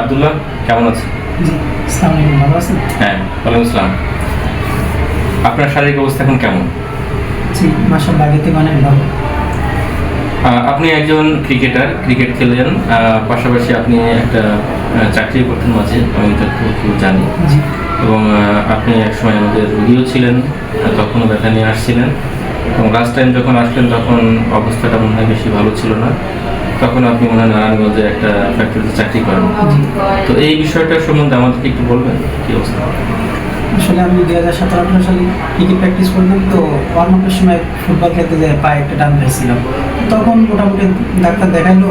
আবদুল্লাহ কেমন আছেন? হ্যাঁ ওয়ালাইকুম আসসালাম। আপনার শারীরিক অবস্থা এখন কেমন? আপনি একজন ক্রিকেটার ক্রিকেট খেলেন পাশাপাশি আপনি একটা চাকরি করতেন মাঝে আমি যতটুকু জানি। এবং আপনি একসময় আমাদের রুগীও ছিলেন তখনও ব্যথা নিয়ে আসছিলেন। এবং লাস্ট টাইম যখন আসলেন তখন অবস্থাটা মনে হয় বেশি ভালো ছিল না। তখন আপনি মনে নারায়ণগঞ্জে একটা ফ্যাক্টরিতে চাকরি করেন? তো এই বিষয়টা সম্বন্ধে আমাদেরকে একটু বলবেন? কি অবস্থা? আসলে আমি দুই হাজার সতেরো আঠারো সালে ক্রিকেট প্র্যাকটিস করতাম তো ওয়ার্ম আপের সময় ফুটবল খেলতে যায় পায়ে একটা টান খাইছিলাম তখন মোটামুটি ডাক্তার দেখাইলো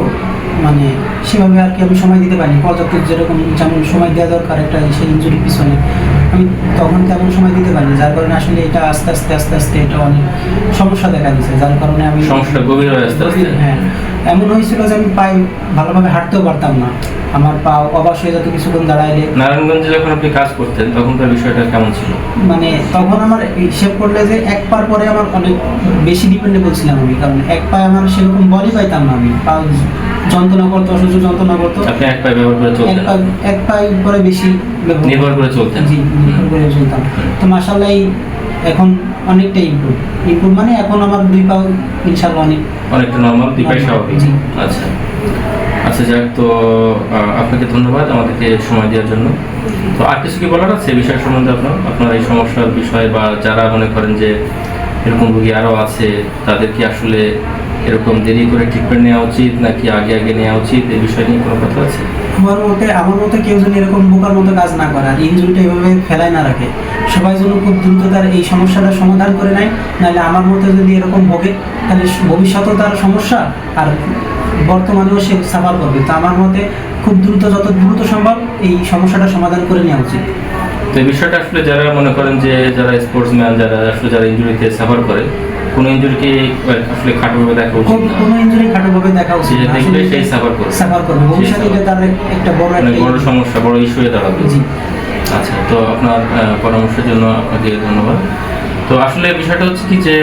মানে সেভাবে আর কি আমি সময় দিতে পারিনি। পর্যাপ্ত যেরকম যেমন সময় দেওয়া দরকার একটা সেই ইঞ্জুরির পিছনে। আমি তখন তেমন সময় দিতে পারিনি যার কারণে আসলে এটা আস্তে আস্তে আস্তে আস্তে এটা অনেক সমস্যা দেখা দিচ্ছে যার কারণে আমি সমস্যা গভীর হয়ে আসতে আসতে। হ্যাঁ। এমন হয়েছিল যে আমি পায়ে ভালোভাবে হাঁটতেও পারতাম না। আমার পা অবাস হয়ে যেত কিছুক্ষণ দাঁড়াইলে। নারায়ণগঞ্জে যখন আপনি কাজ করতেন তখনকার বিষয়টা কেমন ছিল? মানে তখন আমার হিসেব করলে যে এক পার পরে আমার অনেক বেশি ডিপেন্ডেবল ছিলাম আমি কারণ এক পায়ে আমার সেরকম বলই পাইতাম না আমি। পা যন্ত্রণা করতো অসহ্য যন্ত্রণা করতো। আপনি এক পায়ে ব্যবহার করে চলতেন? এক পায়ে পরে বেশি নির্ভর করে চলতেন? জি নির্ভর করে চলতাম। তো মাসাল্লাহ এখন অনেকটা ইমপ্রুভ ইমপ্রুভ মানে এখন আমার দুই পা ইনশাল্লাহ অনেক। অনেকটা নর্মাল দুইটাই স্বাভাবিক। আচ্ছা। আচ্ছা যাক তো আপনাকে ধন্যবাদ আমাদেরকে সময় দেওয়ার জন্য। তো আর কিছু কি বলার আছে এই বিষয় সম্বন্ধে আপনার? আপনার এই সমস্যার বিষয় বা যারা মনে করেন যে এরকম রোগী আরও আছে তাদের কি আসলে এরকম দেরি করে ট্রিটমেন্ট নেওয়া উচিত নাকি আগে আগে নেওয়া উচিত? এই বিষয় নিয়ে কোনো কথা আছে? আমার মতে আমার মতে কেউ যেন এরকম বোকার মতো কাজ না করে, আর ইঞ্জুরিটা এভাবে ফেলায় না রাখে। সবাই যেন খুব দ্রুত তার এই সমস্যাটা সমাধান করে নেয়, নাহলে আমার মতে যদি এরকম ভোগে, তাহলে ভবিষ্যতেও তার সমস্যা, আর বর্তমানেও সে সাফার করবে। তো আমার মতে খুব দ্রুত, যত দ্রুত সম্ভব এই সমস্যাটা সমাধান করে নেওয়া উচিত। তো এই বিষয়টা আসলে যারা মনে করেন যে যারা স্পোর্টসম্যান যারা আসলে যারা ইঞ্জুরিতে সাফার করে কোনো ইঞ্জুরিকে আসলে খাটোভাবে দেখা উচিত কোন- না। কোনো ইঞ্জুরি খাটোভাবে দেখা উচিত না। দেখবে সেই suffer করবে। সাফার করবে। ভবিষ্যতে এটা তার একটা বড় মানে একটা বড় সমস্যা বড় ইস্যু হয়ে দাঁড়াবে। জি। আচ্ছা তো আপনার পরামর্শের জন্য আপনাকে ধন্যবাদ। তো আসলে বিষয়টা হচ্ছে কি যে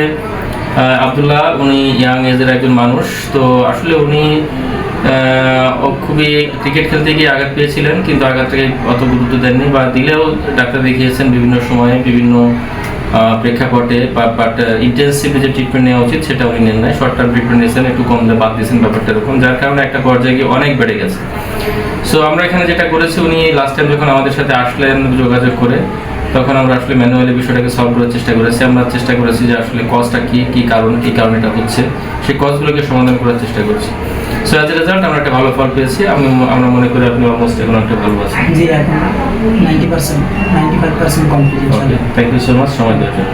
আবদুল্লাহ উনি ইয়াং এজের একজন মানুষ তো আসলে উনি খুবই ক্রিকেট খেলতে গিয়ে আঘাত পেয়েছিলেন, কিন্তু আঘাতটাকে অত গুরুত্ব দেননি বা দিলেও ডাক্তার দেখিয়েছেন বিভিন্ন সময়ে বিভিন্ন প্রেক্ষাপটে বাট ইন্টেন্সিভ যে ট্রিটমেন্ট নেওয়া উচিত সেটা উনি নেন নাই। শর্ট টার্ম ট্রিটমেন্ট নিয়েছেন, একটু কম দিয়ে বাদ দিয়েছেন ব্যাপারটা এরকম, যার কারণে একটা পর্যায়ে গিয়ে অনেক বেড়ে গেছে। সো আমরা এখানে যেটা করেছি, উনি লাস্ট টাইম যখন আমাদের সাথে আসলেন যোগাযোগ করে, তখন আমরা আসলে ম্যানুয়ালি বিষয়টাকে সলভ করার চেষ্টা করেছি। আমরা চেষ্টা করেছি যে আসলে কজটা কী কী কারণ, কি কারণে এটা হচ্ছে, সেই কজগুলোকে সমাধান করার চেষ্টা করছি। সো অ্যাজ রেজাল্ট আমরা একটা ভালো ফল পেয়েছি। আমি আমরা মনে করি আপনি অলমোস্ট এখন একটা ভালো আছেন। জি এখন ninety percent ninety five percent complete thank you so much সময় দেওয়ার জন্য।